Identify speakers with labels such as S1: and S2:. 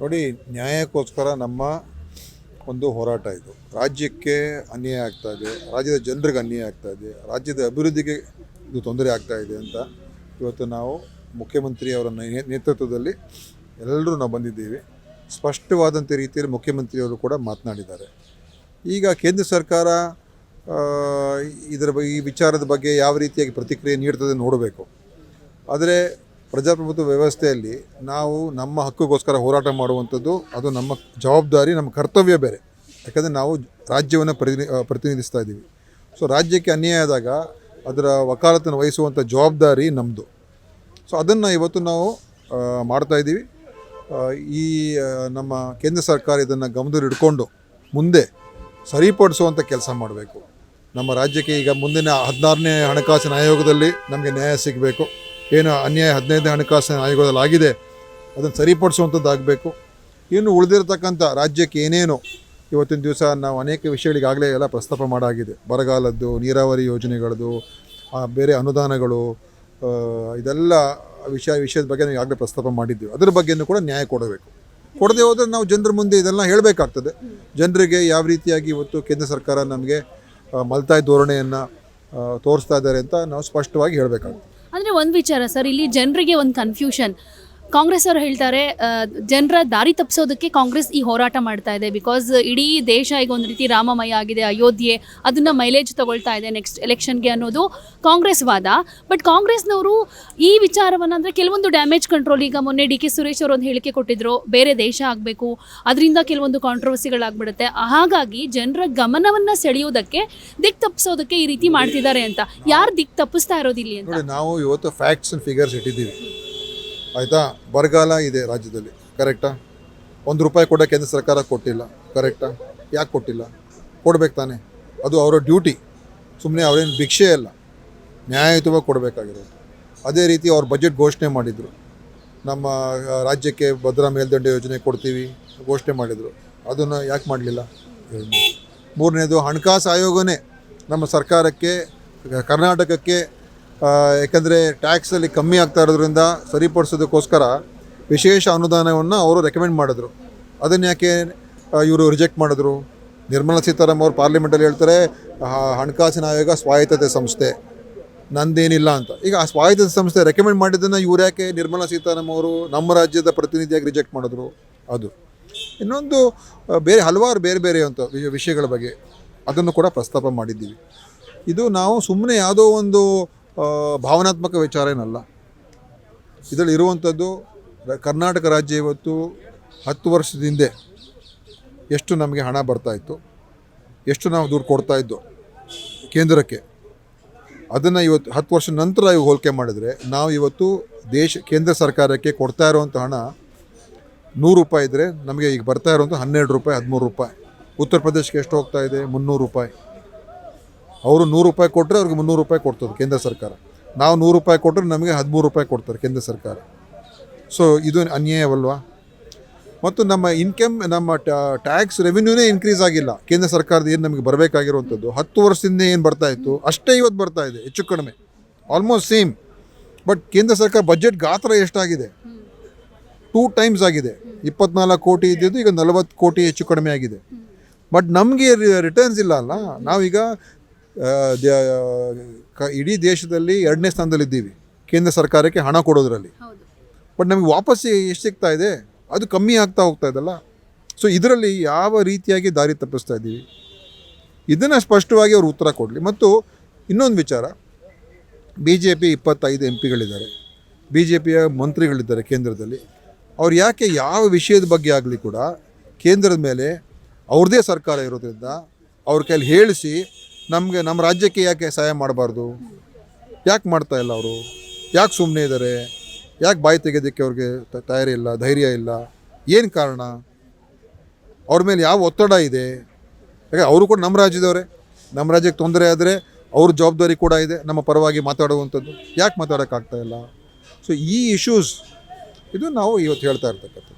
S1: ನೋಡಿ, ನ್ಯಾಯಕ್ಕೋಸ್ಕರ ನಮ್ಮ ಒಂದು ಹೋರಾಟ ಇದು. ರಾಜ್ಯಕ್ಕೆ ಅನ್ಯಾಯ ಆಗ್ತಾ ಇದೆ, ರಾಜ್ಯದ ಜನರಿಗೆ ಅನ್ಯಾಯ ಆಗ್ತಾ ಇದೆ, ರಾಜ್ಯದ ಅಭಿವೃದ್ಧಿಗೆ ಇದು ತೊಂದರೆ ಆಗ್ತಾ ಇದೆ ಅಂತ ಇವತ್ತು ನಾವು ಮುಖ್ಯಮಂತ್ರಿ ಅವರ ನೇತೃತ್ವದಲ್ಲಿ ಎಲ್ಲರೂ ನಾವು ಬಂದಿದ್ದೀವಿ. ಸ್ಪಷ್ಟವಾದಂಥ ರೀತಿಯಲ್ಲಿ ಮುಖ್ಯಮಂತ್ರಿಯವರು ಕೂಡ ಮಾತನಾಡಿದ್ದಾರೆ. ಈಗ ಕೇಂದ್ರ ಸರ್ಕಾರ ಇದರ ಈ ವಿಚಾರದ ಬಗ್ಗೆ ಯಾವ ರೀತಿಯಾಗಿ ಪ್ರತಿಕ್ರಿಯೆ ನೀಡ್ತದೆ ನೋಡಬೇಕು. ಆದರೆ ಪ್ರಜಾಪ್ರಭುತ್ವ ವ್ಯವಸ್ಥೆಯಲ್ಲಿ ನಾವು ನಮ್ಮ ಹಕ್ಕಿಗೋಸ್ಕರ ಹೋರಾಟ ಮಾಡುವಂಥದ್ದು, ಅದು ನಮ್ಮ ಜವಾಬ್ದಾರಿ, ನಮ್ಮ ಕರ್ತವ್ಯ ಬೇರೆ. ಯಾಕಂದರೆ ನಾವು ರಾಜ್ಯವನ್ನು ಪ್ರತಿನಿ ಪ್ರತಿನಿಧಿಸ್ತಾ ಇದ್ದೀವಿ. ಸೊ ರಾಜ್ಯಕ್ಕೆ ಅನ್ಯಾಯ ಆದಾಗ ಅದರ ವಕಾಲತನ ವಹಿಸುವಂಥ ಜವಾಬ್ದಾರಿ ನಮ್ಮದು ಸೊ ಅದನ್ನು ಇವತ್ತು ನಾವು ಮಾಡ್ತಾಯಿದ್ದೀವಿ ಈ ನಮ್ಮ ಕೇಂದ್ರ ಸರ್ಕಾರ ಇದನ್ನು ಗಮನದಲ್ಲಿ ಇಟ್ಕೊಂಡು ಮುಂದೆ ಸರಿಪಡಿಸುವಂಥ ಕೆಲಸ ಮಾಡಬೇಕು. ನಮ್ಮ ರಾಜ್ಯಕ್ಕೆ ಈಗ ಮುಂದಿನ ಹದಿನಾರನೇ ಹಣಕಾಸಿನ ಆಯೋಗದಲ್ಲಿ ನಮಗೆ ನ್ಯಾಯ ಸಿಗಬೇಕು. ಏನು ಅನ್ಯಾಯ ಹದಿನೈದನೇ ಹಣಕಾಸಿನ ಆಯೋಗದಲ್ಲಿ ಆಗಿದೆ ಅದನ್ನು ಸರಿಪಡಿಸುವಂಥದ್ದಾಗಬೇಕು. ಇನ್ನು ಉಳಿದಿರತಕ್ಕಂಥ ರಾಜ್ಯಕ್ಕೆ ಏನೇನು ಇವತ್ತಿನ ದಿವಸ ನಾವು ಅನೇಕ ವಿಷಯಗಳಿಗಾಗಲೇ ಎಲ್ಲ ಪ್ರಸ್ತಾಪ ಮಾಡಾಗಿದೆ. ಬರಗಾಲದ್ದು, ನೀರಾವರಿ ಯೋಜನೆಗಳದ್ದು ಬೇರೆ ಅನುದಾನಗಳು ಇದೆಲ್ಲ ವಿಷಯ, ವಿಷಯದ ಬಗ್ಗೆ ನಾವು ಈಗಾಗಲೇ ಪ್ರಸ್ತಾಪ ಮಾಡಿದ್ದೀವಿ. ಅದರ ಬಗ್ಗೆಯೂ ಕೂಡ ನ್ಯಾಯ ಕೊಡಬೇಕು. ಕೊಡದೆ ಹೋದರೆ ನಾವು ಜನರ ಮುಂದೆ ಇದೆಲ್ಲ ಹೇಳಬೇಕಾಗ್ತದೆ. ಜನರಿಗೆ ಯಾವ ರೀತಿಯಾಗಿ ಇವತ್ತು ಕೇಂದ್ರ ಸರ್ಕಾರ ನಮಗೆ ಮಲ್ತಾಯಿ ಧೋರಣೆಯನ್ನು ತೋರಿಸ್ತಾ ಇದ್ದಾರೆ ಅಂತ ನಾವು ಸ್ಪಷ್ಟವಾಗಿ ಹೇಳಬೇಕಾಗ್ತದೆ.
S2: ಅಂದರೆ ಒಂದು ವಿಚಾರ ಸರ್ ಇಲ್ಲಿ ಜನರಿಗೆ ಒಂದು ಕನ್ಫ್ಯೂಷನ್ ಕಾಂಗ್ರೆಸ್ ಅವರು ಹೇಳ್ತಾರೆ ಜನರ ದಾರಿ ತಪ್ಪಿಸೋದಕ್ಕೆ ಕಾಂಗ್ರೆಸ್ ಈ ಹೋರಾಟ ಮಾಡ್ತಾ ಇದೆ. ಬಿಕಾಸ್ ಇಡೀ ದೇಶ ಈಗ ಒಂದು ರೀತಿ ರಾಮಮಯ ಆಗಿದೆ, ಅಯೋಧ್ಯೆ ಅದನ್ನ ಮೈಲೇಜ್ ತಗೊಳ್ತಾ ಇದೆ ನೆಕ್ಸ್ಟ್ ಎಲೆಕ್ಷನ್ಗೆ ಅನ್ನೋದು ಕಾಂಗ್ರೆಸ್ ವಾದ. ಬಟ್ ಕಾಂಗ್ರೆಸ್ನವರು ಈ ವಿಚಾರವನ್ನು ಅಂದರೆ ಕೆಲವೊಂದು ಡ್ಯಾಮೇಜ್ ಕಂಟ್ರೋಲ್ ಈಗ ಮೊನ್ನೆ ಡಿ ಕೆ ಸುರೇಶ್ ಅವರು ಒಂದು ಹೇಳಿಕೆ ಕೊಟ್ಟಿದ್ರು, ಬೇರೆ ದೇಶ ಆಗಬೇಕು, ಅದರಿಂದ ಕೆಲವೊಂದು ಕಾಂಟ್ರವರ್ಸಿಗಳಾಗ್ಬಿಡುತ್ತೆ ಹಾಗಾಗಿ ಜನರ ಗಮನವನ್ನು ಸೆಳೆಯೋದಕ್ಕೆ ದಿಕ್ ತಪ್ಪಿಸೋದಕ್ಕೆ ಈ ರೀತಿ ಮಾಡ್ತಿದ್ದಾರೆ ಅಂತ. ಯಾರು ದಿಕ್ ತಪ್ಪಿಸ್ತಾ ಇರೋದಿಲ್ಲ ಅಂತ.
S1: ನಾವು ಇವತ್ತು ಫ್ಯಾಕ್ಟ್ಸ್ ಫಿಗರ್ಸ್ ಇಟ್ಟಿದ್ದೀವಿ. ಆಯಿತಾ? ಬರಗಾಲ ಇದೆ ರಾಜ್ಯದಲ್ಲಿ ಕರೆಕ್ಟಾ ಒಂದು ರೂಪಾಯಿ ಕೂಡ ಕೇಂದ್ರ ಸರ್ಕಾರ ಕೊಟ್ಟಿಲ್ಲ ಕರೆಕ್ಟಾ ಯಾಕೆ ಕೊಟ್ಟಿಲ್ಲ? ಕೊಡ್ಬೇಕು ತಾನೆ. ಅದು ಅವರ ಡ್ಯೂಟಿ. ಸುಮ್ಮನೆ ಅವರೇನು ಭಿಕ್ಷೆ ಅಲ್ಲ, ನ್ಯಾಯಯುತವಾಗಿ ಕೊಡಬೇಕಾಗಿರೋದು ಅದೇ ರೀತಿ ಅವ್ರು ಬಜೆಟ್ ಘೋಷಣೆ ಮಾಡಿದರು. ನಮ್ಮ ರಾಜ್ಯಕ್ಕೆ ಭದ್ರಾ ಮೇಲ್ದಂಡೆ ಯೋಜನೆ ಕೊಡ್ತೀವಿ ಘೋಷಣೆ ಮಾಡಿದರು. ಅದನ್ನು ಯಾಕೆ ಮಾಡಲಿಲ್ಲ? ಮೂರನೇದು ಹಣಕಾಸು ಆಯೋಗನೇ ನಮ್ಮ ಸರ್ಕಾರಕ್ಕೆ, ಕರ್ನಾಟಕಕ್ಕೆ ಯಾಕಂದರೆ ಟ್ಯಾಕ್ಸಲ್ಲಿ ಕಮ್ಮಿ ಆಗ್ತಾ ಇರೋದ್ರಿಂದ ಸರಿಪಡಿಸೋದಕ್ಕೋಸ್ಕರ ವಿಶೇಷ ಅನುದಾನವನ್ನು ಅವರು ರೆಕಮೆಂಡ್ ಮಾಡಿದ್ರು. ಅದನ್ನು ಯಾಕೆ ಇವರು ರಿಜೆಕ್ಟ್ ಮಾಡಿದ್ರು? ನಿರ್ಮಲಾ ಸೀತಾರಾಮ್ ಅವರು ಪಾರ್ಲಿಮೆಂಟಲ್ಲಿ ಹೇಳ್ತಾರೆ ಹಣಕಾಸಿನ ಆಯೋಗ ಸ್ವಾಯತ್ತತೆ ಸಂಸ್ಥೆ, ನಂದೇನಿಲ್ಲ ಅಂತ. ಈಗ ಆ ಸ್ವಾಯತ್ತತೆ ಸಂಸ್ಥೆ ರೆಕಮೆಂಡ್ ಮಾಡಿದ್ದನ್ನು ಇವ್ರು ಯಾಕೆ ನಿರ್ಮಲಾ ಸೀತಾರಾಮ್ ಅವರು ನಮ್ಮ ರಾಜ್ಯದ ಪ್ರತಿನಿಧಿಯಾಗಿ ರಿಜೆಕ್ಟ್ ಮಾಡಿದ್ರು? ಅದು. ಇನ್ನೊಂದು ಬೇರೆ ಹಲವಾರು ಬೇರೆ ಬೇರೆ ಅಂತ ವಿಷಯಗಳ ಬಗ್ಗೆ ಅದನ್ನು ಕೂಡ ಪ್ರಸ್ತಾಪ ಮಾಡಿದ್ದೀವಿ. ಇದು ನಾವು ಸುಮ್ಮನೆ ಯಾವುದೋ ಒಂದು ಭಾವನಾತ್ಮಕ ವಿಚಾರ ಏನಲ್ಲ. ಇದರಲ್ಲಿ ಇರುವಂಥದ್ದು ಕರ್ನಾಟಕ ರಾಜ್ಯ ಇವತ್ತು ಹತ್ತು ವರ್ಷದ ಹಿಂದೆ ಎಷ್ಟು ನಮಗೆ ಹಣ ಬರ್ತಾಯಿತ್ತು ಎಷ್ಟು ನಾವು ದುಡ್ಡು ಕೊಡ್ತಾ ಇದ್ದೋ ಕೇಂದ್ರಕ್ಕೆ. ಅದನ್ನು ಇವತ್ತು ಹತ್ತು ವರ್ಷ ನಂತರ ಇವು ಹೋಲಿಕೆ ಮಾಡಿದರೆ ನಾವು ಇವತ್ತು ದೇಶ, ಕೇಂದ್ರ ಸರ್ಕಾರಕ್ಕೆ ಕೊಡ್ತಾ ಇರುವಂಥ ಹಣ ನೂರು ರೂಪಾಯಿ ಇದ್ದರೆ ನಮಗೆ ಈಗ ಬರ್ತಾ ಇರುವಂಥ ಹನ್ನೆರಡು ರೂಪಾಯಿ, ಹದಿಮೂರು ರೂಪಾಯಿ. ಉತ್ತರ ಪ್ರದೇಶಕ್ಕೆ ಎಷ್ಟು ಹೋಗ್ತಾ ಇದೆ? ಮುನ್ನೂರು ರೂಪಾಯಿ. ಅವರು ನೂರು ರೂಪಾಯಿ ಕೊಟ್ಟರೆ ಅವ್ರಿಗೆ ಮುನ್ನೂರು ರೂಪಾಯಿ ಕೊಡ್ತದೆ ಕೇಂದ್ರ ಸರ್ಕಾರ. ನಾವು ನೂರು ರೂಪಾಯಿ ಕೊಟ್ಟರೆ ನಮಗೆ ಹದಿಮೂರು ರೂಪಾಯಿ ಕೊಡ್ತಾರೆ ಕೇಂದ್ರ ಸರ್ಕಾರ. ಸೊ ಇದು ಅನ್ಯಾಯವಲ್ವಾ? ಮತ್ತು ನಮ್ಮ ಇನ್ಕಮ್ ನಮ್ಮ ಟ್ಯಾಕ್ಸ್ ರೆವಿನ್ಯೂನೇ ಇನ್ಕ್ರೀಸ್ ಆಗಿಲ್ಲ. ಕೇಂದ್ರ ಸರ್ಕಾರದ ಏನು ನಮಗೆ ಬರಬೇಕಾಗಿರುವಂಥದ್ದು? ಹತ್ತು ವರ್ಷದಿಂದ ಏನು ಬರ್ತಾ ಇತ್ತು? ಅಷ್ಟೇ ಇವತ್ತು ಬರ್ತಾ ಇದೆ, ಹೆಚ್ಚು ಕಡಿಮೆ. ಆಲ್ಮೋಸ್ಟ್ ಸೇಮ್ ಬಟ್ ಕೇಂದ್ರ ಸರ್ಕಾರ ಬಜೆಟ್ ಗಾತ್ರ ಎಷ್ಟಾಗಿದೆ? ಟೂ ಟೈಮ್ಸ್ ಆಗಿದೆ. ಇಪ್ಪತ್ನಾಲ್ಕು ಕೋಟಿ ಇದ್ದಿದ್ದು ಈಗ ನಲವತ್ತು ಕೋಟಿ ಹೆಚ್ಚು ಕಡಿಮೆ ಆಗಿದೆ. ಬಟ್ ನಮಗೆ ರಿಟರ್ನ್ಸ್ ಇಲ್ಲ ಅಲ್ಲ? ನಾವೀಗ ಇಡೀ ದೇಶದಲ್ಲಿ ಎರಡನೇ ಸ್ಥಾನದಲ್ಲಿದ್ದೀವಿ. ಕೇಂದ್ರ ಸರ್ಕಾರಕ್ಕೆ ಹಣ ಕೊಡೋದ್ರಲ್ಲಿ. ಬಟ್ ನಮಗೆ ವಾಪಸ್ ಎಷ್ಟು ಸಿಗ್ತಾ ಇದೆ? ಅದು ಕಮ್ಮಿ ಆಗ್ತಾ ಹೋಗ್ತಾ ಇದಲ್ಲ? ಸೊ ಇದರಲ್ಲಿ ಯಾವ ರೀತಿಯಾಗಿ ದಾರಿ ತಪ್ಪಿಸ್ತಾ ಇದ್ದೀವಿ? ಇದನ್ನು ಸ್ಪಷ್ಟವಾಗಿ ಅವರು ಉತ್ತರ ಕೊಡಲಿ. ಮತ್ತು ಇನ್ನೊಂದು ವಿಚಾರ. ಬಿ ಜೆ ಪಿ ಇಪ್ಪತ್ತೈದು ಎಂ ಪಿಗಳಿದ್ದಾರೆ ಬಿ ಜೆ ಪಿಯ ಮಂತ್ರಿಗಳಿದ್ದಾರೆ ಕೇಂದ್ರದಲ್ಲಿ. ಅವ್ರು ಯಾಕೆ ಯಾವ ವಿಷಯದ ಬಗ್ಗೆ ಆಗಲಿ ಕೂಡ ಕೇಂದ್ರದ ಮೇಲೆ ಅವ್ರದ್ದೇ ಸರ್ಕಾರ ಇರೋದ್ರಿಂದ ಅವ್ರ ಕೈಲಿ ಹೇಳಿಸಿ ನಮಗೆ ನಮ್ಮ ರಾಜ್ಯಕ್ಕೆ ಯಾಕೆ ಸಹಾಯ ಮಾಡಬಾರ್ದು? ಯಾಕೆ ಮಾಡ್ತಾ ಇಲ್ಲ ಅವರು? ಯಾಕೆ ಸುಮ್ಮನೆ ಇದ್ದಾರೆ ಯಾಕೆ ಬಾಯಿ ತೆಗೆಯೋದಕ್ಕೆ ಅವ್ರಿಗೆ ತಯಾರಿ ಇಲ್ಲ, ಧೈರ್ಯ ಇಲ್ಲ? ಏನು ಕಾರಣ? ಅವ್ರ ಮೇಲೆ ಯಾವ ಒತ್ತಡ ಇದೆ? ಯಾಕೆ ಅವರು ಕೂಡ ನಮ್ಮ ರಾಜ್ಯದವರೇ. ನಮ್ಮ ರಾಜ್ಯಕ್ಕೆ ತೊಂದರೆ ಆದರೆ ಅವ್ರ ಜವಾಬ್ದಾರಿ ಕೂಡ ಇದೆ. ನಮ್ಮ ಪರವಾಗಿ ಮಾತಾಡುವಂಥದ್ದು. ಯಾಕೆ ಮಾತಾಡೋಕ್ಕಾಗ್ತಾ ಇಲ್ಲ? ಸೊ ಈ ಇಶ್ಯೂಸ್ ಇದು ನಾವು ಇವತ್ತು ಹೇಳ್ತಾ ಇರ್ತಕ್ಕಂಥದ್ದು.